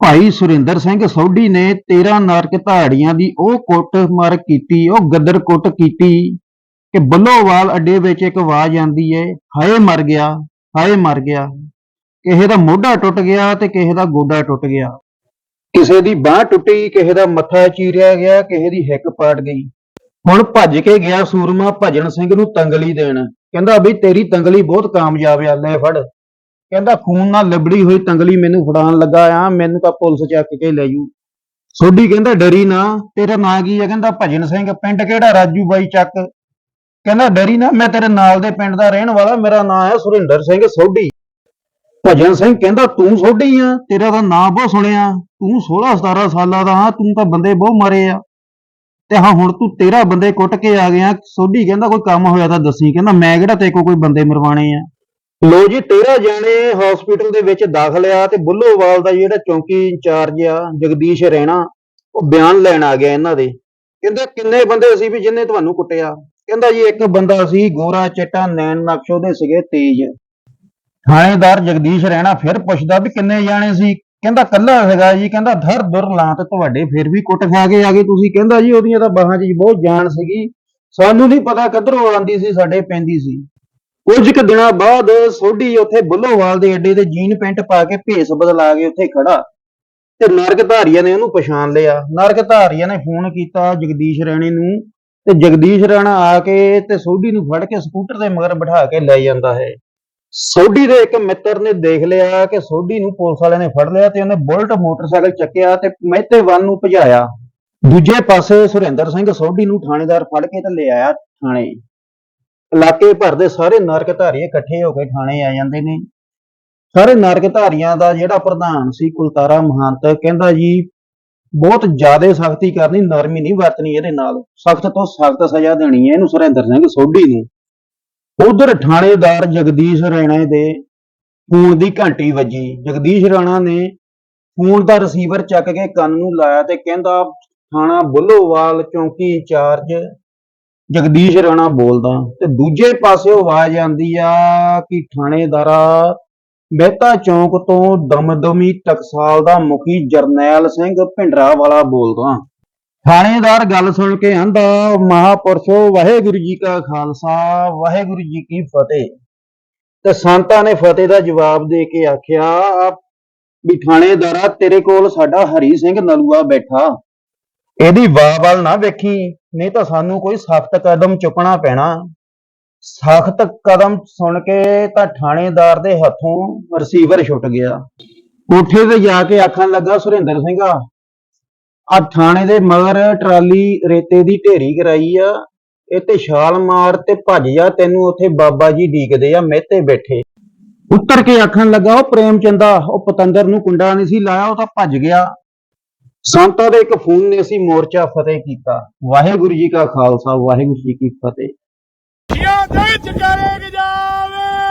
ਭਾਈ ਸੁਰਿੰਦਰ ਸਿੰਘ ਸੋਢੀ ਨੇ 13 ਨਰਕ ਧਾੜੀਆਂ ਦੀ ਉਹ ਕੁੱਟ ਮਾਰ ਕੀਤੀ, ਉਹ ਗੱਦਰ ਕੁੱਟ ਕੀਤੀ ਕਿ ਬੱਲੋਵਾਲ ਅੱਡੇ ਵਿੱਚ ਇੱਕ ਆਵਾਜ਼ ਆਂਦੀ ਏ, ਹਾਏ ਮਰ ਗਿਆ, ਹਾਏ ਮਰ ਗਿਆ। ਕਿਸੇ ਦਾ ਮੋਢਾ ਟੁੱਟ ਗਿਆ ਤੇ ਕਿਸੇ ਦਾ ਗੋਡਾ ਟੁੱਟ ਗਿਆ। ਕਿਸੇ ਦੀ ਬਾਹ ਟੁੱਟੀ, ਕਿਸੇ ਦਾ ਮੱਥਾ ਚੀਰਿਆ ਗਿਆ, ਕਿਸੇ ਦੀ ਹਿੱਕ ਪਾਟ ਗਈ। ਹੁਣ ਭੱਜ ਕੇ ਗਿਆ ਸੂਰਮਾ ਭਜਨ ਸਿੰਘ ਨੂੰ ਤੰਗਲੀ ਦੇਣ। ਕਹਿੰਦਾ, ਬਈ ਤੇਰੀ ਤੰਗਲੀ ਬਹੁਤ ਕਾਮਯਾਬ ਆ, ਲੈ ਫੜ। ਕਹਿੰਦਾ ਖੂਨ ਨਾਲ ਲਿਬੜੀ ਹੋਈ ਤੰਗਲੀ ਮੈਨੂੰ ਫੜਾਉਣ ਲੱਗਾ ਆ, ਮੈਨੂੰ ਤਾਂ ਪੁਲਿਸ ਚੱਕ ਕੇ ਲੈ ਜੂ। ਸੋਢੀ ਕਹਿੰਦਾ ਡਰੀ ਨਾ, ਤੇਰਾ ਨਾਂ ਕੀ ਆ? ਕਹਿੰਦਾ ਭਜਨ ਸਿੰਘ, ਪਿੰਡ ਕਿਹੜਾ? ਰਾਜੂ ਬਾਈ ਚੱਕ। ਕਹਿੰਦਾ ਡਰੀ ਨਾ, ਮੈਂ ਤੇਰੇ ਨਾਲ ਦੇ ਪਿੰਡ ਦਾ ਰਹਿਣ ਵਾਲਾ, ਮੇਰਾ ਨਾਂ ਹੈ ਸੁਰਿੰਦਰ ਸਿੰਘ ਸੋਢੀ। ਭਜਨ ਸਿੰਘ ਕਹਿੰਦਾ ਤੂੰ ਸੋਢੀ ਆ, ਤੇਰਾ ਤਾਂ ਨਾਂ ਬਹੁਤ ਸੁਣਿਆ। ਤੂੰ 16 17 ਸਾਲਾਂ ਦਾ ਹਾਂ ਤੂੰ ਤਾਂ ਬੰਦੇ ਬਹੁਤ ਮਾਰੇ ਆ। ਤੇ ਹਾਂ, ਹੁਣ ਤੂੰ 13 ਬੰਦੇ ਕੁੱਟ ਕੇ ਆ ਗਿਆ। ਸੋਢੀ ਕਹਿੰਦਾ ਕੋਈ ਕੰਮ ਹੋਇਆ ਤਾਂ ਦੱਸੀ। ਕਹਿੰਦਾ ਮੈਂ ਕਿਹੜਾ ਤੇ ਕੋਈ ਬੰਦੇ ਮਰਵਾਣੇ ਆ? ਲੋ ਜੀ 13 ਜਣੇ ਹਸਪੀਟਲ ਦੇ ਵਿੱਚ ਦਾਖਲ ਆ ਤੇ ਬੁੱਲੋਵਾਲ ਦਾ ਜਿਹੜਾ ਚੌਂਕੀ ਇੰਚਾਰਜ ਆ, ਜਗਦੀਸ਼ ਰਹਿਣਾ ਉਹ ਬਿਆਨ ਲੈਣ ਆ ਗਿਆ ਇਹਨਾਂ ਦੇ। ਕਹਿੰਦੇ ਕਿੰਨੇ ਬੰਦੇ ਸੀ ਵੀ ਜਿੰਨੇ ਤੁਹਾਨੂੰ ਕੁੱਟਿਆ? ਕਹਿੰਦਾ ਜੀ, ਇੱਕ ਬੰਦਾ ਸੀ, ਗੋਰਾ, ਚਿੱਟਾ, ਨੈਣ, ਨਕਸ਼ ਉਹਦੇ ਸੀਗੇ, ਤੇਜ। ਥਾਣੇਦਾਰ ਜਗਦੀਸ਼ ਰਹਿਣਾ ਫਿਰ ਪੁੱਛਦਾ ਵੀ ਕਿੰਨੇ ਜਾਣੇ ਸੀ? ਕਹਿੰਦਾ ਕੱਲਾ ਹੈਗਾ ਜੀ, ਕਹਿੰਦਾ ਧਰ ਦੁਰ ਲਾਂ ਤੇ ਤੁਹਾਡੇ ਫਿਰ ਵੀ ਕੁੱਟ ਖਾ ਕੇ ਆ ਗਏ ਤੁਸੀਂ। ਕਹਿੰਦਾ ਜੀ, ਉਹਦੀਆਂ ਤਾਂ ਬਾਹਾਂ 'ਚ ਬਹੁਤ ਜਾਨ ਸੀਗੀ। ਸਾਨੂੰ ਨਹੀਂ ਪਤਾ ਕਿੱਧਰੋਂ ਆਉਂਦੀ ਸੀ, ਸਾਡੇ ਪੈਂਦੀ ਸੀ। ਕੁਝ ਕੁ ਦਿਨਾਂ ਬਾਅਦ ਸੋਢੀ ਉੱਥੇ ਬੁੱਲੋਵਾਲ ਦੇ ਅੱਡੇ ਤੇ ਜੀਨ ਪੈਂਟ ਪਾ ਕੇ ਭੇਸ ਬਦਲਾ ਕੇ ਉੱਥੇ ਖੜਾ ਤੇ ਨਰਕ ਧਾਰੀਆਂ ਨੇ ਉਹਨੂੰ ਪਛਾਣ ਲਿਆ। ਨਰਕ ਧਾਰੀਆਂ ਨੇ ਫੋਨ ਕੀਤਾ ਜਗਦੀਸ਼ ਰਾਣੇ ਨੂੰ ਤੇ ਜਗਦੀਸ਼ ਰਾਣਾ ਆ ਕੇ ਤੇ ਸੋਢੀ ਨੂੰ ਫੜ ਕੇ ਸਕੂਟਰ ਦੇ ਮਗਰ ਬਿਠਾ ਕੇ ਲੈ ਜਾਂਦਾ ਹੈ। ਸੋਢੀ ਦੇ ਇੱਕ ਮਿੱਤਰ ਨੇ ਦੇਖ ਲਿਆ ਕਿ ਸੋਢੀ ਨੂੰ ਪੁਲਿਸ ਵਾਲਿਆਂ ਨੇ ਫੜ ਲਿਆ ਤੇ ਉਹਨੇ ਬੁਲਟ ਮੋਟਰਸਾਈਕਲ ਚੱਕਿਆ ਤੇ ਮਹਿਤੇ ਵੱਲ ਨੂੰ ਭਜਾਇਆ। ਦੂਜੇ ਪਾਸੇ ਸੁਰਿੰਦਰ ਸਿੰਘ ਸੋਢੀ ਨੂੰ ਥਾਣੇਦਾਰ ਫੜ ਕੇ ਤੇ ਲੈ ਆਇਆ ਥਾਣੇ। ਇਲਾਕੇ ਭਰ ਦੇ ਸਾਰੇ ਨਰਕ ਧਾਰੀ ਇਕੱਠੇ ਹੋ ਕੇ ਥਾਣੇ ਆ ਜਾਂਦੇ ਨੇ। ਸਾਰੇ ਨਰਕ ਧਾਰੀਆਂ ਦਾ ਜਿਹੜਾ ਪ੍ਰਧਾਨ ਸੀ ਕੁਲਤਾਰਾ ਮਹੰਤ, ਕਹਿੰਦਾ ਜੀ, ਬਹੁਤ ਜ਼ਿਆਦਾ ਸਖਤੀ ਕਰਨੀ, ਨਰਮੀ ਨਹੀਂ ਵਰਤਣੀ ਇਹਦੇ ਨਾਲ। ਸਖਤ ਤੋਂ ਸਖਤ ਸਜ਼ਾ ਦੇਣੀ ਹੈ ਇਹਨੂੰ ਸੁਰਿੰਦਰ ਸਿੰਘ ਸੋਢੀ ਨੂੰ। ਉਧਰ ਥਾਣੇਦਾਰ ਜਗਦੀਸ਼ ਰਾਣਾ ਦੇ ਫੋਨ ਦੀ ਘੰਟੀ ਵੱਜੀ। ਜਗਦੀਸ਼ ਰਾਣਾ ਨੇ ਫੋਨ ਦਾ ਰਿਸੀਵਰ ਚੱਕ ਕੇ ਕੰਨ ਨੂੰ ਲਾਇਆ ਤੇ ਕਹਿੰਦਾ, ਥਾਣਾ ਬੁੱਲੋਵਾਲ ਚੌਂਕੀ ਇੰਚਾਰਜ ਜਗਦੀਸ਼ ਰਾਣਾ ਬੋਲਦਾ। ਤੇ ਦੂਜੇ ਪਾਸੇ ਆਵਾਜ਼ ਆਂਦੀ ਆ ਕਿ ਥਾਣੇਦਾਰਾ, ਮਹਿਤਾ ਚੌਂਕ ਤੋਂ ਦਮਦਮੀ ਟਕਸਾਲ ਦਾ ਮੁਖੀ ਜਰਨੈਲ ਸਿੰਘ ਭਿੰਡਰਾ ਵਾਲਾ ਬੋਲਦਾ। ਥਾਣੇਦਾਰ ਗੱਲ ਸੁਣ ਕੇ ਆਂਦਾ, ਮਹਾਪੁਰਸ਼ੋ, ਵਾਹਿਗੁਰੂ ਜੀ ਕਾ ਖਾਲਸਾ, ਵਾਹਿਗੁਰੂ ਜੀ ਕੀ ਫਤਿਹ। ਤੇ ਸੰਤਾਂ ਨੇ ਫਤਿਹ ਦਾ ਜਵਾਬ ਦੇ ਕੇ ਆਖਿਆ, ਵੀ ਥਾਣੇਦਾਰਾ, ਤੇਰੇ ਕੋਲ ਸਾਡਾ ਹਰੀ ਸਿੰਘ ਨਲੂਆ ਬੈਠਾ। ਇਹਦੀ ਵਾਹ ਵੱਲ ਨਾ ਵੇਖੀ, ਨਹੀਂ ਤਾਂ ਸਾਨੂੰ ਕੋਈ ਸਖਤ ਕਦਮ ਚੁੱਕਣਾ ਪੈਣਾ। ਸਖਤ ਕਦਮ ਸੁਣ ਕੇ ਤਾਂ ਥਾਣੇਦਾਰ ਦੇ ਹੱਥੋਂ ਰਿਸੀਵਰ ਛੁੱਟ ਗਿਆ। ਕੋਠੇ ਤੇ ਜਾ ਕੇ ਆਖਣ ਲੱਗਾ, ਸੁਰਿੰਦਰ ਸਿੰਘ ਆ ਥਾਣੇ ਦੇ ਮਗਰ ਟਰਾਲੀ ਰੇਤੇ ਦੀ ਢੇਰੀ ਕਰਾਈ ਆ। ਇਹ ਤੇ ਛਾਲ ਮਾਰ ਤੇ ਭੱਜ ਜਾ, ਤੈਨੂੰ ਉੱਥੇ ਬਾਬਾ ਜੀ ਢੀਕਦੇ ਆ, ਮਹਿਤੇ ਬੈਠੇ। ਉੱਤਰ ਕੇ ਆਖਣ ਲੱਗਾ, ਉਹ ਪ੍ਰੇਮ ਚੰਦਾ ਉਹ ਪਤੰਦਰ ਨੂੰ ਕੁੰਡਾ ਨਹੀਂ ਸੀ ਲਾਇਆ, ਉਹ ਤਾਂ ਭੱਜ ਗਿਆ। ਸੰਤਾਂ ਦੇ ਇੱਕ ਫੋਨ ਨੇ ਅਸੀਂ ਮੋਰਚਾ ਫਤਿਹ ਕੀਤਾ। ਵਾਹਿਗੁਰੂ ਜੀ ਕਾ ਖਾਲਸਾ, ਵਾਹਿਗੁਰੂ ਜੀ ਕੀ ਫਤਿਹ। ਯਾ ਦੇ ਜਾਵੇ